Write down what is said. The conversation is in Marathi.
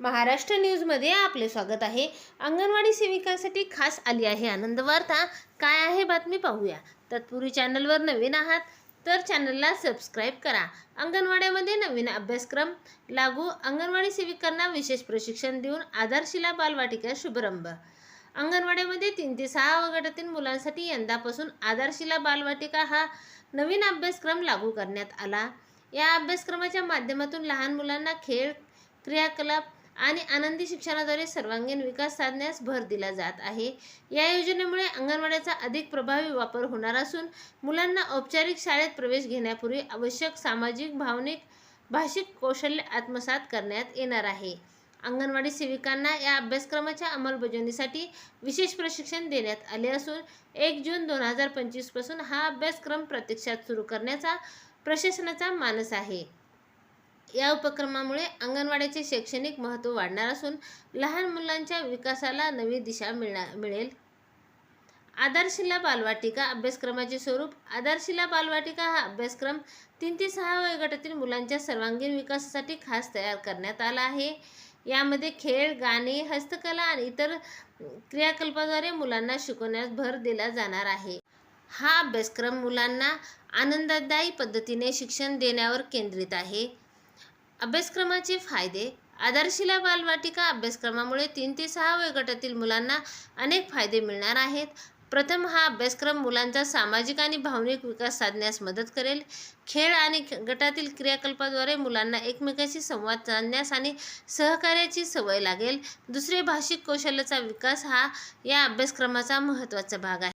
महाराष्ट्र न्यूजमध्ये आपले स्वागत आहे. अंगणवाडी सेविकांसाठी खास आली आहे आनंद वार्ता. काय आहे बातमी पाहूया. तत्पूर्वी चॅनलवर नवीन आहात तर चॅनलला सबस्क्राईब करा. अंगणवाड्यामध्ये नवीन अभ्यासक्रम. लागू अंगणवाडी सेविकांना विशेष प्रशिक्षण देऊन आधारशिला बालवाटिका शुभारंभ. अंगणवाड्यामध्ये तीन ते सहा गटातील मुलांसाठी यंदापासून आधारशिला बालवाटिका हा नवीन अभ्यासक्रम लागू करण्यात आला. या अभ्यासक्रमाच्या माध्यमातून लहान मुलांना खेळ क्रियाकलाप आणि आनंदी शिक्षणाद्वारे सर्वांगीण विकास साधण्यास भर दिला जात आहे. या योजनेमुळे अंगणवाड्याचा अधिक प्रभावी वापर होणार असून मुलांना औपचारिक शाळेत प्रवेश घेण्यापूर्वी आवश्यक सामाजिक भावनिक भाषिक कौशल्य आत्मसात करण्यात येणार आहे. अंगणवाडी सेविकांना या अभ्यासक्रमाच्या अंमलबजावणीसाठी विशेष प्रशिक्षण देण्यात आले असून एक जून दोन हजार पंचवीसपासून हा अभ्यासक्रम प्रत्यक्षात सुरू करण्याचा प्रशासनाचा मानस आहे. या उपक्रमामुळे अंगणवाड्याचे शैक्षणिक महत्त्व वाढणार असून लहान मुलांच्या विकासाला नवी दिशा मिळणार मिळेल. आधारशिला बालवाटिका अभ्यासक्रमाचे स्वरूप. आधारशिला बालवाटिका हा अभ्यासक्रम तीन ते सहा वयोगटातील मुलांच्या सर्वांगीण विकासासाठी खास तयार करण्यात आला आहे. यामध्ये खेळ गाणे हस्तकला आणि इतर क्रियाकल्पाद्वारे मुलांना शिकवण्यास भर दिला जाणार आहे. हा अभ्यासक्रम मुलांना आनंददायी पद्धतीने शिक्षण देण्यावर केंद्रित आहे. अभ्यासक्रमाचे फायदे. आधारशिला बालवाटिका अभ्यासक्रमामुळे तीन ते सहा वयोगटातील मुलांना अनेक फायदे मिळणार आहेत. प्रथम हा अभ्यासक्रम मुलांचा सामाजिक आणि भावनिक विकास साधण्यास मदत करेल. खेळ आणि गटातील क्रियाकल्पाद्वारे मुलांना एकमेकांशी संवाद साधण्यास आणि सहकार्याची सवय लागेल. दुसरे भाषिक कौशल्याचा विकास हा या अभ्यासक्रमाचा महत्त्वाचा भाग आहे.